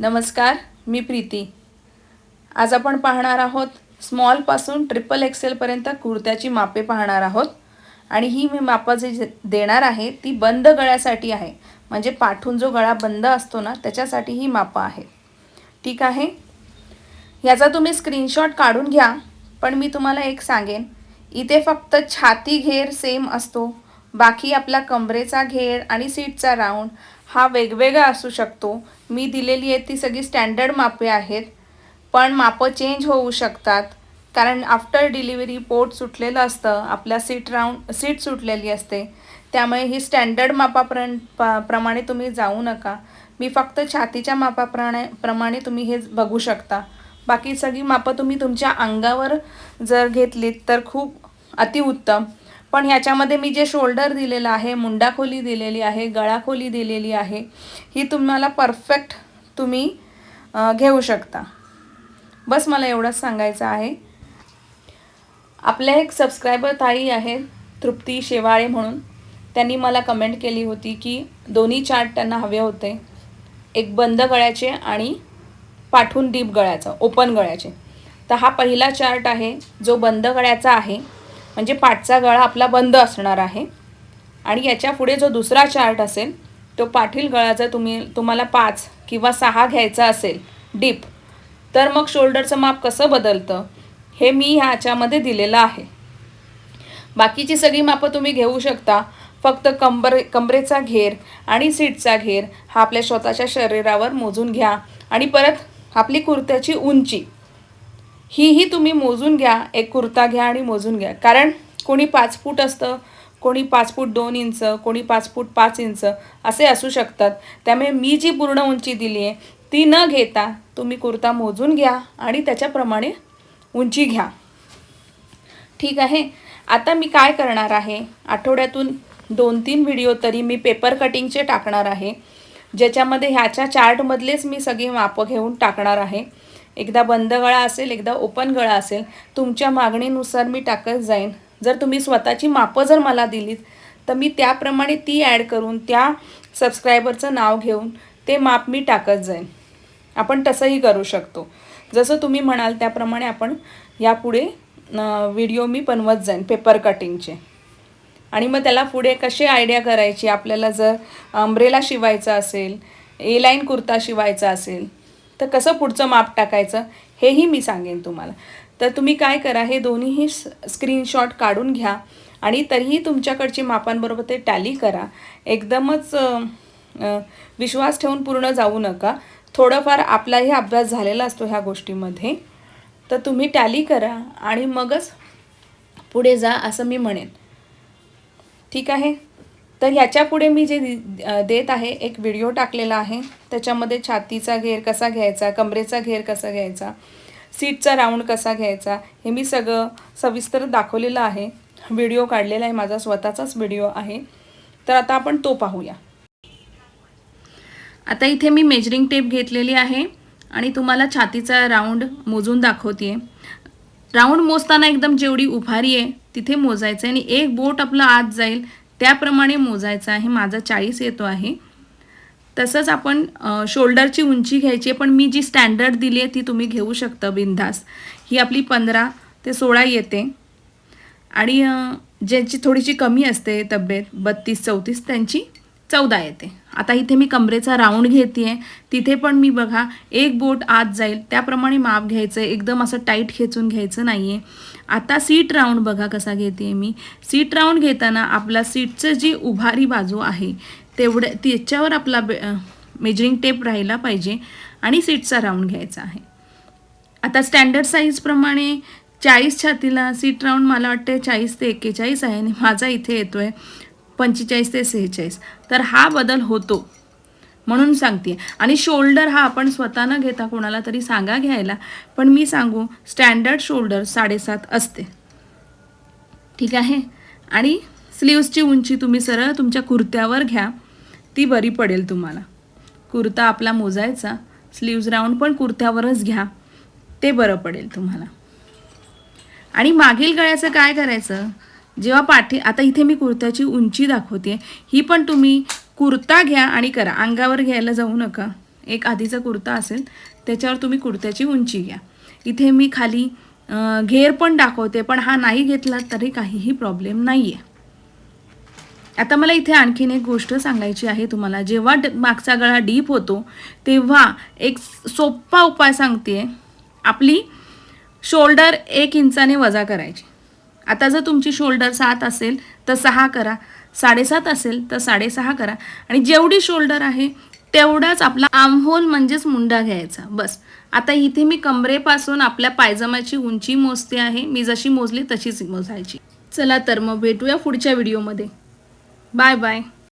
नमस्कार मी प्रीती. आज आपण पाहणार आहोत स्मॉलपासून ट्रिपल एक्सेलपर्यंत कुर्त्याची मापे पाहणार आहोत. आणि ही मी मापं जी जे देणार आहे ती बंद गळ्यासाठी आहे. म्हणजे पाठून जो गळा बंद असतो ना त्याच्यासाठी ही मापं आहे ठीक आहे? याचा तुम्ही स्क्रीनशॉट काढून घ्या पण मी तुम्हाला एक सांगेन. इथे फक्त छाती घेर सेम असतो. बाकी आपला कमरेचा घेर आणि सीटचा राऊंड हा वेगवेगळा असू शकतो. मी दिलेली आहे ती सगळी स्टँडर्ड मापे आहेत पण मापं चेंज होऊ शकतात. कारण आफ्टर डिलिव्हरी पोट सुटलेलं असतं आपल्या सीट राऊंड सीट सुटलेली असते. त्यामुळे ही स्टँडर्ड मापाप्रण प- प्रमाणे तुम्ही जाऊ नका. मी फक्त छातीच्या मापाप्रमाणे प्रमाणे तुम्ही हे बघू शकता. बाकी सगळी मापं तुम्ही तुमच्या अंगावर जर घेतलीत तर खूप अतिउत्तम. पण ह्याच्यामध्ये मी जे शोल्डर दिलेलं आहे मुंडाखोली दिलेली आहे गळाखोली दिलेली आहे ही तुम्हाला परफेक्ट तुम्ही घेऊ शकता. बस मला एवढंच सांगायचं आहे. आपल्या एक सबस्क्रायबर ताई आहेत तृप्ती शेवाळे म्हणून. त्यांनी मला कमेंट केली होती की दोन्ही चार्ट त्यांना हवे होते. एक बंद गळ्याचे आणि पाठून डीप गळ्याचं ओपन गळ्याचे. तर हा पहिला चार्ट आहे जो बंद गळ्याचा आहे. म्हणजे पाठचा गळा आपला बंद असणार आहे. आणि याच्यापुढे जो दुसरा चार्ट असेल तो पाठील गळा जर तुम्ही तुम्हाला पाच किंवा सहा घ्यायचा असेल डीप तर मग शोल्डरचं माप कसं बदलतं हे मी ह्याच्यामध्ये दिलेलं आहे. बाकीची सगळी मापं तुम्ही घेऊ शकता. फक्त कंबर कंबरेचा घेर आणि सीटचा घेर हा आपल्या स्वतःच्या शरीरावर मोजून घ्या. आणि परत आपली कुर्त्याची उंची हीही तुम्ही मोजून घ्या एक कुर्ता घ्या आणि मोजून घ्या. कारण कोणी पाच फूट असतं कोणी पाच फूट दोन इंच कोणी पाच फूट पाच इंच असे असू शकतात. त्यामुळे मी जी पूर्ण उंची दिली आहे ती न घेता तुम्ही कुर्ता मोजून घ्या आणि त्याच्याप्रमाणे उंची घ्या. ठीक आहे? आता मी काय करणार आहे? आठवड्यातून दोन तीन व्हिडिओ तरी मी पेपर कटिंगचे टाकणार आहे. ज्याच्यामध्ये ह्याच्या चार्टमधलेच मी सगळी मापं घेऊन टाकणार आहे. एकदा बंद गळा असेल एकदा ओपन गळा असेल तुमच्या मागणीनुसार मी टाकत जाईन. जर तुम्ही स्वतःची मापं जर मला दिलीत तर मी त्याप्रमाणे ती ॲड करून त्या सबस्क्रायबरचं नाव घेऊन ते माप मी टाकत जाईन. आपण तसंही करू शकतो. जसं तुम्ही म्हणाल त्याप्रमाणे आपण यापुढे व्हिडिओ मी बनवत जाईन पेपर कटिंगचे. आणि मग त्याला पुढे कशी आयडिया करायची? आपल्याला जर अम्ब्रेला शिवायचा असेल ए लाईन कुर्ता शिवायचा असेल तर कसं पुढचं माप टाकायचं हेही मी सांगेन तुम्हाला. तर तुम्ही काय करा हे दोन्हीही स्क्रीनशॉट काढून घ्या आणि तरीही तुमच्याकडची मापांबरोबर ते टॅली करा. एकदमच विश्वास ठेवून पूर्ण जाऊ नका. थोडंफार आपलाही अभ्यास झालेला असतो ह्या गोष्टीमध्ये. तर तुम्ही टॅली करा आणि मगच पुढे जा असं मी म्हणेन. ठीक आहे? तर ह्याच्या पुढे मी जे देत आहे एक व्हिडिओ टाकलेला आहे. त्याच्यामध्ये छातीचा घेर कसा घ्यायचा कमरेचा घेर कसा घ्यायचा सीटचा राऊंड कसा घ्यायचा हे मी सगळं सविस्तर दाखवलेलं आहे. व्हिडिओ काढलेला आहे माझा स्वतःचाच व्हिडिओ आहे. तर आता आपण तो पाहूया. आता इथे मी मेजरिंग टेप घेतलेली आहे आणि तुम्हाला छातीचा राऊंड मोजून दाखवते राऊंड मोजताना एकदम जेवढी उभारी आहे तिथे मोजायचं आहे आणि एक बोट आपलं आत जाईल. त्याप्रमाणे मोजायचं आहे. माझा चाळीस येतो आहे. तसंच आपण शोल्डरची उंची घ्यायची आहे. पण मी जी स्टँडर्ड दिली आहे ती तुम्ही घेऊ शकता बिंदास ही आपली पंधरा ते सोळा येते. आणि ज्यांची थोडीशी कमी असते तब्येत बत्तीस चौतीस त्यांची चौदा येते. आता इथे मी कमरेचा राऊंड घेते आहे तिथे पण मी बघा एक बोट आत जाईल. त्याप्रमाणे माप घ्यायचं आहे एकदम असं टाईट खेचून घ्यायचं नाही आहे आता सीट राऊंड बघा कसा घेते आहे मी. सीट राऊंड घेताना आपला सीटचं जी उभारी बाजू आहे तेवढ्या त्याच्यावर आपला मेजरिंग टेप राहिला पाहिजे आणि सीटचा राऊंड घ्यायचा आहे. आता स्टँडर्ड साईजप्रमाणे चाळीस छातीला सीट राऊंड मला वाटते चाळीस ते एक्केचाळीस आहे आणि माझा इथे येतो आहे पंचेचाळीस ते सेहेचाळीस. तर हा बदल होतो. म्हणून सांगते. आणि शोल्डर हा आपण स्वतः न घेता कोणाला तरी सांगा घ्यायला. पण मी सांगू स्टँडर्ड शोल्डर साडेसात असते. ठीक आहे? आणि स्लीव्सची उंची तुम्ही सरळ तुमच्या कुर्त्यावर घ्या. ती बरी पडेल तुम्हाला. कुर्ता आपला मोजायचा. स्लीव्ज राऊंड पण कुर्त्यावरच घ्या. ते बरं पडेल तुम्हाला. आणि मागील गळ्याचं काय करायचं? जेव्हा पाठी आता इथे मी कुर्त्याची उंची दाखवते ही पण तुम्ही कुर्ता घ्या आणि करा. अंगावर घ्यायला जाऊ नका. एक आधीचा कुर्ता असेल त्याच्यावर तुम्ही कुर्त्याची उंची घ्या. इथे मी खाली घेर पण दाखवते पण हा नाही घेतला तरी काहीही प्रॉब्लेम नाही आहे आता मला इथे आणखीन एक गोष्ट सांगायची आहे तुम्हाला. जेव्हा ड- मागचा गळा डीप होतो तेव्हा एक सोप्पा उपाय सांगते आपली शोल्डर एक इंचाने वजा करायची. आता जर तुमची शोल्डर सात असेल तर सहा करा. साडेसात असेल तर साडेसहा करा. आणि जेवढी शोल्डर आहे तेवढाच आपला आमहोल म्हणजेच मुंडा घ्यायचा. बस. आता इथे मी कमरेपासून आपल्या पायजमाची उंची मोजते आहे. मी जशी मोजली तशीच मोजायची. चला तर मग भेटूया पुढच्या व्हिडिओमध्ये. Bye bye.